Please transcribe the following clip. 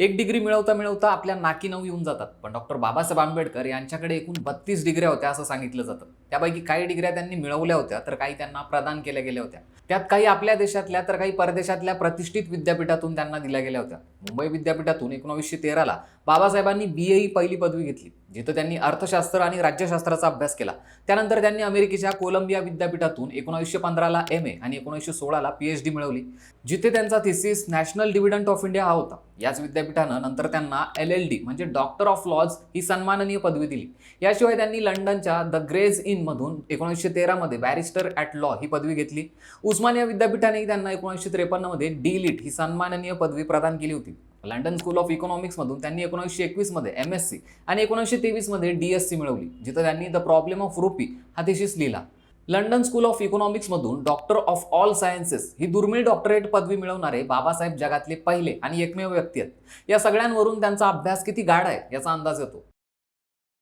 एक डिग्री मिळवता मिळवता आपल्या नाकी नऊ येऊन जातात. पण डॉक्टर बाबासाहेब आंबेडकर यांच्याकडे एकूण बत्तीस डिग्र्या होत्या असं सांगितलं जातं. त्यापैकी काही डिग्र्या त्यांनी मिळवल्या होत्या तर काही त्यांना प्रदान केल्या गेल्या होत्या. त्यात काही आपल्या देशातल्या तर काही परदेशातल्या प्रतिष्ठित विद्यापीठातून त्यांना दिल्या गेल्या होत्या. मुंबई विद्यापीठातून एकोणीसशे तेराला बाबासाहेबांनी बी ए ही पहिली पदवी घेतली जिथं त्यांनी अर्थशास्त्र आणि राज्यशास्त्राचा अभ्यास केला. त्यानंतर त्यांनी अमेरिकेच्या कोलंबिया विद्यापीठातून एकोणीसशे पंधराला एम ए आणि एकोणीसशे सोळाला पी एच डी मिळवली जिथे त्यांचा thesis national dividend of India हा होता. याच विद्यापीठानं नंतर त्यांना एल एल डी म्हणजे डॉक्टर ऑफ लॉज ही सन्माननीय पदवी दिली. याशिवाय त्यांनी लंडनच्या द ग्रेज इन तीनमधून एकोणीसशे तेरामध्ये बॅरिस्टर ॲट लॉ ही पदवी घेतली. उस्मानिया विद्यापीठानेही त्यांना एकोणीसशे त्रेपन्नमध्ये डी लिट ही सन्माननीय पदवी प्रदान केली होती. लंडन स्कूल ऑफ इकॉनॉमिक्समधून त्यांनी एकोणीसशे एकवीसमध्ये एम एस सी आणि एकोणीसशे तेवीसमध्ये डी एस सी मिळवली जिथं त्यांनी द प्रॉब्लेम ऑफ रुपी हा थिशीस लिहिला. लंडन स्कूल ऑफ इकॉनॉमिक्समधून डॉक्टर ऑफ ऑल सायन्सेस ही दुर्मिळ डॉक्टरेट पदवी मिळवणारे बाबासाहेब जगातले पहिले आणि एकमेव व्यक्ती आहेत. या सगळ्यांवरून त्यांचा अभ्यास किती गाढ आहे याचा अंदाज येतो.